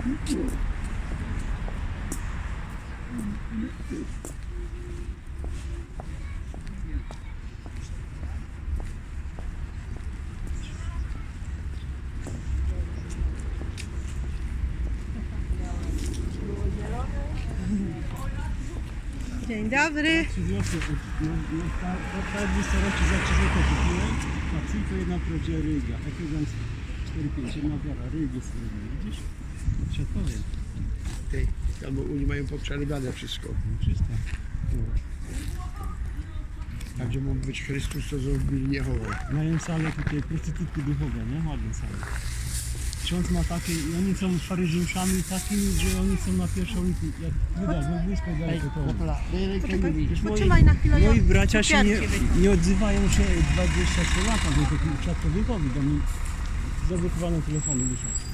Dzień dobry. Trzy złote, no, no, ta, ta, ta 200 roczy za 3 złote kupiłem, a tylko jedna prawdziwa ryga. Takie tam 4-5, jedna wiara rygi sobie, widzisz? Ci odpowiem. Tej, tam oni mają poprzerywane wszystko. No. Tam gdzie mógł być Chrystus, to zrobili Jehowę. Mają salę tutaj, prostytutki duchowe, nie? Ładne sale. Ksiądz ma takie, i oni są faryzeuszami takimi, że oni są na pierwszą liczbę. Jak wydasz, no blisko daleko to. Poczekaj, moi- potrzymaj na chwilę. Moi ja No bracia się nie, cukierki nie odzywają się 23 lata do takiego czatowikowi, do mnie zablokowane telefony wyszło.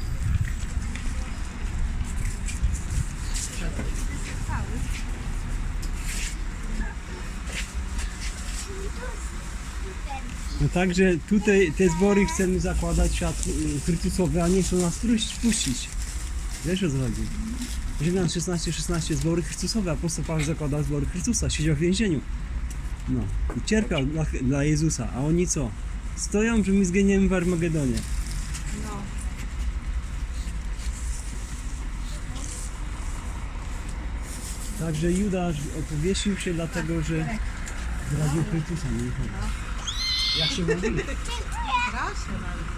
No także tutaj te zbory chcemy zakładać świat y, Chrystusowe, a nie chcą nas puścić. Wiesz o co chodzi? Rzymian 16, 16 zbory Chrystusowe, apostoł Paweł zakładał zbory Chrystusa, siedział w więzieniu. No i cierpiał dla, dla Jezusa, a oni co? Stoją, że my zginiemy w Armagedonie. No. Także Judasz opowiesił się dlatego, że zdradził Chrystusa. Nie chodzi. Jak się mówi? Proszę bardzo.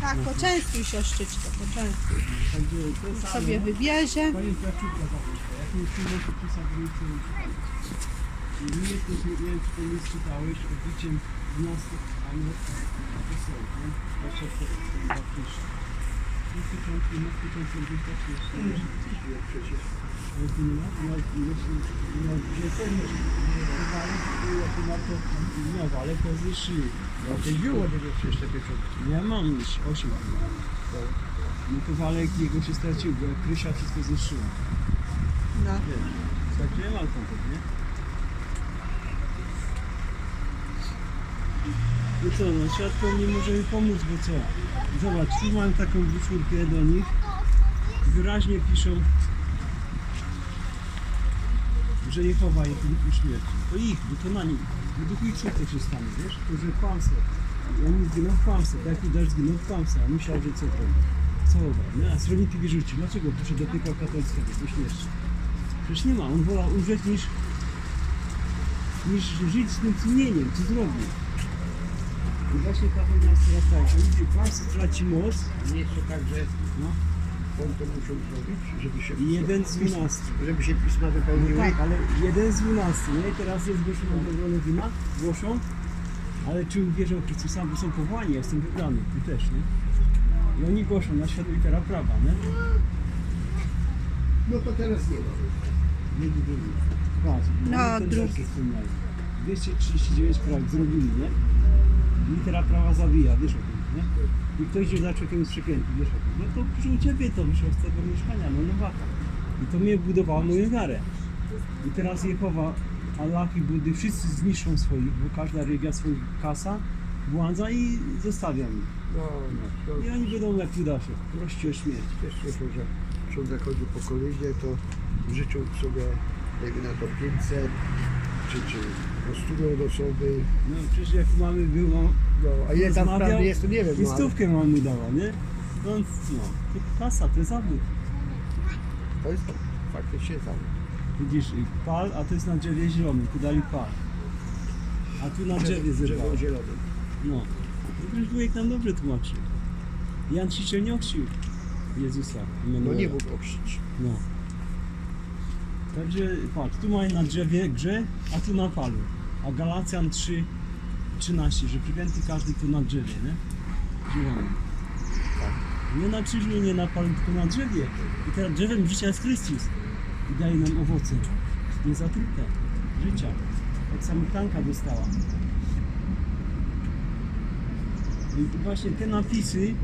Tak, poczęstuj siostryczko, poczęstuj. Także to jest Sobie wybierze. Pani Piaczówka zapiszka, jak mi przyjmą podpisa w ulicy I my jesteśmy, nie wiem czy to nie czytałeś, odbiciem 12 anioł apostołów, nie? 24 baptyści. I początki, na początku gdzieś tak jest. Przecież. Ale tu nie ma, to jest, jak to, no, ale to zniszczyli. No to było tego przecież te pieczątki. Ja mam już 8 No to walek jego się stracił, bo jak Krysia wszystko zniszczyła. No. Wiesz, mam kontakt, nie? No co, no świadko nie może mi pomóc, bo co? Zobacz, tu mam taką broszurkę do nich. Wyraźnie piszą, że Jehowa ich u śmierci. To ich, bo to na nich. Według ich to się stanie, wiesz? To, że kłamstwo. I oni zginą w kłamstwie, tak jak Judasz zginął w kłamstwie, a myślał, że co to? Co nie? A srodniki wyrzucił. Dlaczego poszedł do piekła katolickiego po śmierci? Przecież nie ma, on wolał umrzeć niż, niż żyć z tym sumieniem, co zrobił. I właśnie ta wojna jest teraz tak, że ludzie kłamstwo traci moc, A nie to tak, że no, on to musiał zrobić, żeby się... jeden z dwunastu. Żeby się pisma No wypełniły. tak, ale jeden z dwunastu, nie? I teraz jest głoszona dozwolone wina, głoszą, ale czy uwierzą w Chrystusa, bo są powołani, ja jestem wybrany, ty też, nie? I oni głoszą na świat litera prawa, nie? No to teraz nie ma. Drugi, drugi. Patrz, No, mamy ten drugi. werset wspomniałem. 239 praw zrobili, nie? Litera prawa zabija, wiesz o tym, nie? I ktoś idzie za człowiekiem przeklęty, wiesz o tym. No to przy u ciebie to wyszło z tego mieszkania, no nowaka. I to mnie budowało moją wiarę. I teraz Jehowa, Allah i Buddy wszyscy zniszczą swoich, bo każda religia swoich kasa, błądza i zostawia mi. No, no. I oni będą jak Judasze, prości o śmierć. Też słyszą, że ksiądz zachodzi po kolidzie, to życzą sobie, dajmy na to 500, czy, czy po 100 od osoby. No przecież jak mamy było No, a ile tam Rozmawiał prawdy jest, to nie wiem. I No, ale stówkę mam mu dała, nie? No, no, to kasa, to jest zawód. to jest faktycznie tam. Widzisz, i pal, a to jest na drzewie zielonym, tu dali pal. A tu na drzewie zerwało. Drzewo zielone. No. To już wujek nam dobrze tłumaczy. Jan Ciszej nie ochrzcił Jezusa. No Emanuela. nie mógł ochrzcić. No. Także patrz, tu mają na drzewie grze, a tu na palu. A Galacjan 3, 13, że przypięty każdy tu na drzewie, nie? Tak. Nie na krzyżu, nie na palu, tylko na drzewie. I teraz drzewem życia jest Chrystus. I daje nam owoce. Niezatrute. Życia. Jak Samaritanka dostała. I właśnie te napisy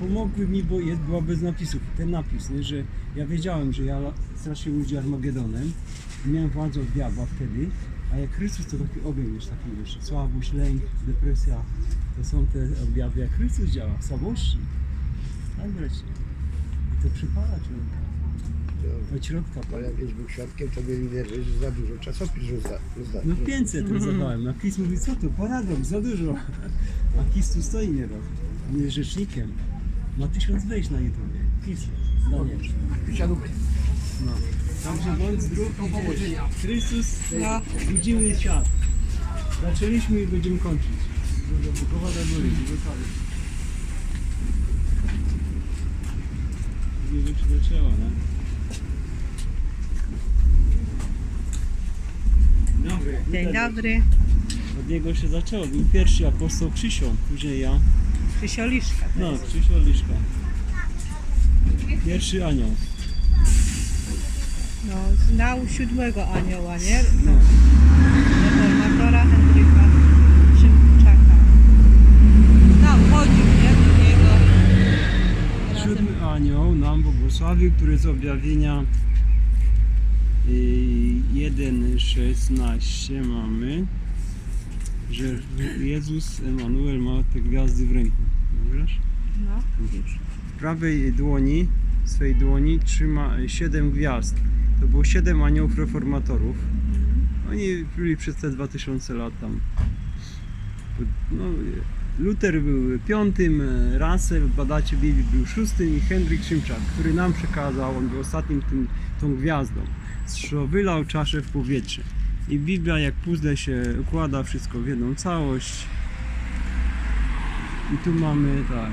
pomogły mi, bo jest, była bez napisów. Ten napis, nie, że ja wiedziałem, że ja strasznie ludzi Armagedonem. Miałem władzę od diabła wtedy. A jak Chrystus to taki ogień już taki wiesz, słabość, lęk, depresja. To są te objawy jak Chrystus działa, w słabości. Tak wreszcie. I to przypala człowieka. To, Od środka bo pali. jak jest był świadkiem, to mieli nerwy, że za dużo czasopis rozda, rozda, No 500 rozdawałem, a KIS mówi, co to, paradoks, za dużo. A KIS tu stoi nieraz, on jest rzecznikiem. Ma tysiąc wejść na YouTube. KIS, Daniel. Siadówkę. No. Także bądź i powodzenia. Chrystus, No. budzimy świat. Zaczęliśmy i będziemy kończyć. Do Bukowa do góry, do. Nie wiem, czy zaczęła, nie? Dobry. Dzień dobry. Od niego się zaczęło. Był pierwszy apostoł Krzysio, później ja. Krzysioliszka. No, Krzysio Liszka. Pierwszy anioł. No, znał siódmego anioła, nie? No. Reformatora Henryka Szymczaka. Znał, chodził, nie? Do niego. Siódmy anioł nam błogosławił, który z objawienia y, 1.16 mamy, że Jezus Emanuel ma te gwiazdy w ręku. Wiesz? No. W prawej dłoni, swej dłoni trzyma siedem gwiazd. To było siedem aniołów reformatorów. Oni byli przez te 2000 lat tam. No, Luther był piątym, Russell, badacie Biblii, był szóstym i Henryk Szymczak, który nam przekazał, on był ostatnim tym, tą gwiazdą, że wylał czaszę w powietrze. I Biblia jak puzzle się układa wszystko w jedną całość. I tu mamy tak.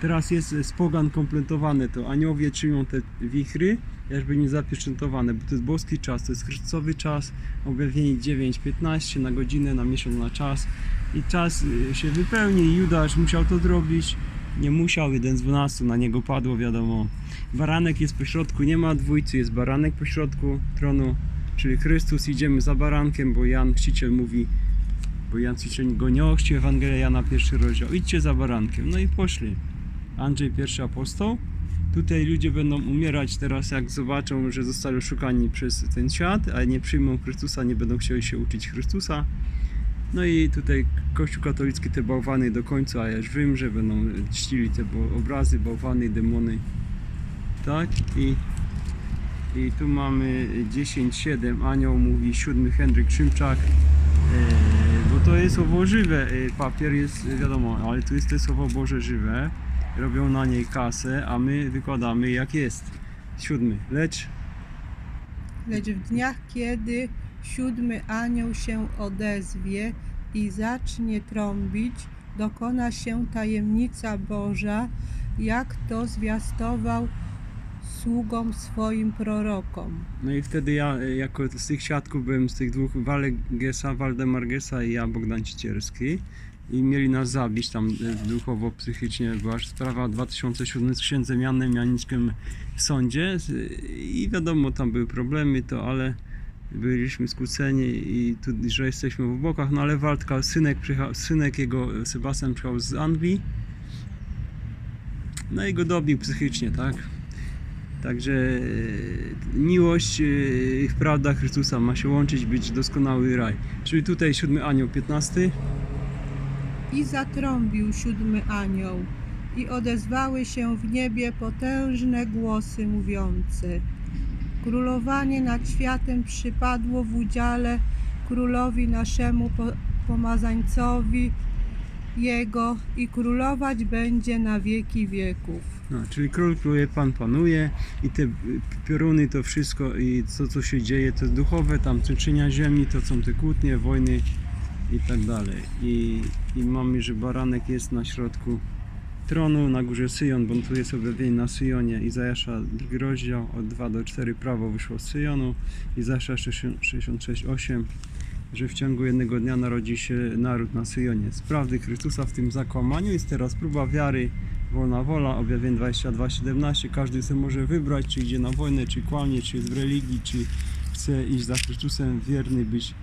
Teraz jest z pogan kompletowane to. Aniołowie czynią te wichry, jakby nie zapieczętowane, bo to jest boski czas, to jest Chrystusowy czas, objawienie 9.15 na godzinę, na miesiąc, na czas. I czas y, się wypełni. Judasz musiał to zrobić. Nie musiał, jeden z dwunastu na niego padło, wiadomo. Baranek jest po środku, nie ma dwójcy, jest baranek po środku tronu, czyli Chrystus. Idziemy za barankiem, bo Jan Chrzciciel mówi, bo Jan Chrzciciel go nie ochrzcił, Ewangelia Jana pierwszy rozdział. Idźcie za barankiem. No i poszli. Andrzej pierwszy apostoł. Tutaj ludzie będą umierać teraz, jak zobaczą, że zostali oszukani przez ten świat, a nie przyjmą Chrystusa, nie będą chcieli się uczyć Chrystusa. No i tutaj Kościół katolicki te bałwany do końca aż wymrze, będą czcili te obrazy, bałwany, demony. Tak? I, i tu mamy 10.7, anioł mówi, siódmy Henryk Szymczak. E, bo to jest owo żywe, e, papier jest wiadomo, ale tu jest to słowo Boże żywe. Robią na niej kasę, a my wykładamy jak jest. Siódmy, lecz Lecz w dniach, kiedy siódmy anioł się odezwie i zacznie trąbić, dokona się tajemnica Boża, jak to zwiastował sługom swoim prorokom. No i wtedy ja e, jako z tych świadków byłem z tych dwóch Walek Gesa, Waldemar Gesa i ja Bogdan Cicierski i mieli nas zabić tam e, duchowo, psychicznie, była sprawa 2007 z księdzem Janem Janiczkiem w sądzie i wiadomo tam były problemy to, ale byliśmy skłóceni i tu, że jesteśmy w bokach, no ale Waldka, synek, synek jego, Sebastian przyjechał z Anglii no i go dobił psychicznie, tak? Także e, miłość e, i prawda Chrystusa ma się łączyć, być doskonały raj. Czyli tutaj siódmy anioł 15. I zatrąbił siódmy anioł, i odezwały się w niebie potężne głosy mówiące: Królowanie nad światem przypadło w udziale królowi naszemu po- pomazańcowi jego i królować będzie na wieki wieków. No, czyli król króluje, pan panuje i te pioruny, to wszystko i to co się dzieje, to duchowe, tam czynienia ziemi, to są te kłótnie, wojny i tak dalej. I, I mamy, że baranek jest na środku tronu, na górze Syjon, bo tu jest objawienie na Syjonie. Izajasza drugi rozdział, od 2 do 4 prawo wyszło z Syjonu. Izajasza 66:8 że w ciągu jednego dnia narodzi się naród na Syjonie. Z prawdy Chrystusa w tym zakłamaniu jest teraz próba wiary, wolna wola, objawienie 22:17. Każdy sobie może wybrać, czy idzie na wojnę, czy kłamie, czy jest w religii, czy chce iść za Chrystusem, wierny być,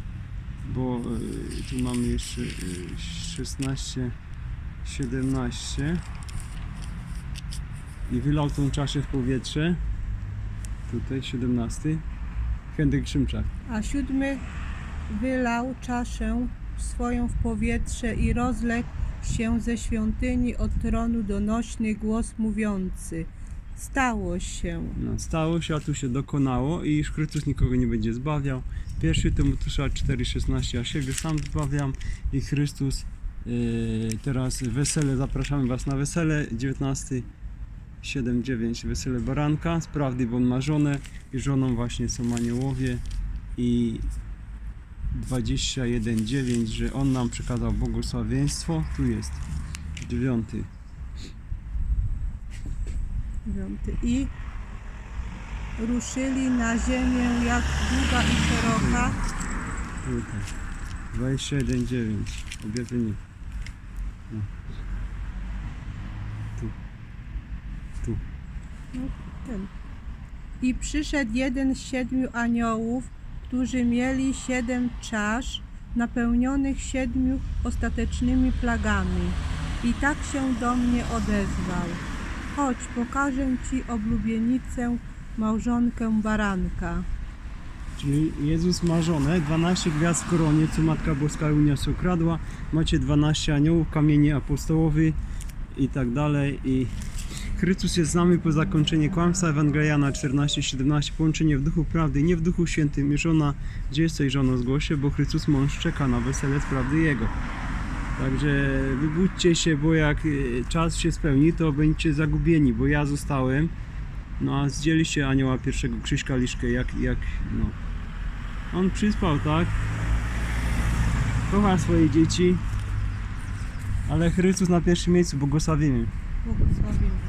bo y, tu mamy jeszcze y, 16, 17 i wylał tą czaszę w powietrze. Tutaj 17. Henryk Szymczak. A siódmy wylał czaszę swoją w powietrze i rozległ się ze świątyni od tronu donośny głos mówiący: Stało się. No, stało się, a tu się dokonało i Chrystus nikogo nie będzie zbawiał. Pierwszy Tymoteusza 4,16 a siebie sam zbawiam. I Chrystus yy, teraz wesele, zapraszamy Was na wesele. 19 7-9 wesele baranka. Z prawdy, bo on ma żonę i żoną właśnie są aniołowie. I 21.9, że on nam przekazał błogosławieństwo, tu jest dziewiąty. I ruszyli na ziemię jak długa i szeroka. Tutaj. 21,9. Objawienie. No. Tu. Tu. Ten. I przyszedł jeden z siedmiu aniołów, którzy mieli siedem czasz napełnionych siedmiu ostatecznymi plagami. I tak się do mnie odezwał. Chodź, pokażę ci oblubienicę, małżonkę baranka. Czyli Jezus ma żonę, 12 gwiazd w koronie, co Matka Boska uniosła ukradła. Macie 12 aniołów, kamienie apostołowy i tak dalej. I Chrystus jest z nami po zakończeniu kłamstwa. Ewangeliana 14-17. Połączenie w duchu prawdy, nie w duchu świętym. I żona, gdzie jesteś żono, zgłosie, bo Chrystus mąż czeka na wesele z prawdy Jego. Także wybudźcie się, bo jak y, czas się spełni, to będziecie zagubieni, bo ja zostałem. No a zdzieliście anioła pierwszego Krzyśka Liszkę, jak, jak, no. On przyspał, tak? Kocha swoje dzieci, ale Chrystus na pierwszym miejscu, błogosławimy. Błogosławimy.